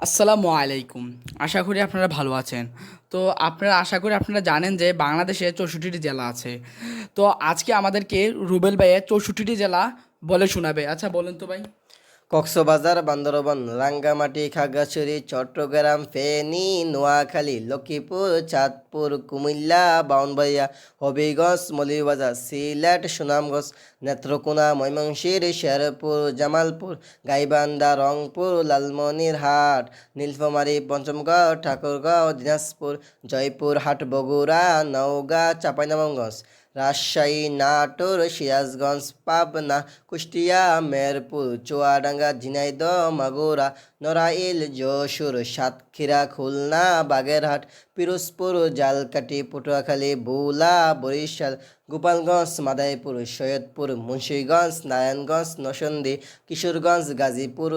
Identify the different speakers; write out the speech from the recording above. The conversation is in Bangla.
Speaker 1: আসসালামু আলাইকুম। আশা করি আপনারা ভালো আছেন। তো আপনারা, আশা করি আপনারা জানেন যে বাংলাদেশে চৌষট্টিটি জেলা আছে। তো আজকে আমাদেরকে রুবেল ভাইয়ের চৌষট্টিটি জেলা বলে শোনাবে। আচ্ছা বলেন তো ভাই।
Speaker 2: কক্সবাজার, বান্দরবান, রাঙ্গামাটি, খাগড়াছড়ি, চট্টগ্রাম, ফেনী, নোয়াখালী, লক্ষ্মীপুর, চাঁদপুর, কুমিল্লা, বাউনবাড়িয়া, হবিগঞ্জ, মৌলভীবাজার, সিলেট, সুনামগঞ্জ, নেত্রকোনা, ময়মনসিংহ, শেরপুর, জামালপুর, গাইবান্ধা, রংপুর, লালমনিরহাট, নীলফামারী, পঞ্চমগড়, ঠাকুরগাঁও, দিনাজপুর, জয়পুরহাট, বগুড়া, নওগাঁ, চাঁপাইনবাবগঞ্জ। রাজশাহী, নাটোর, সিরাজগঞ্জ, পাবনা, কুষ্টিয়া, মেরপুর, চুয়াডাঙ্গা, ঝিনাইদহ, মাগুরা, নড়াইল, যশোর, সাতক্ষীরা, খুলনা, বাগেরহাট, পিরোজপুর জালকাটি পটুয়াখালী, বুলা, বরিশাল, গোপালগঞ্জ, মাদারীপুর, সৈয়দপুর, মুন্সিগঞ্জ, নারায়ণগঞ্জ নরসিংদী কিশোরগঞ্জ, গাজীপুর।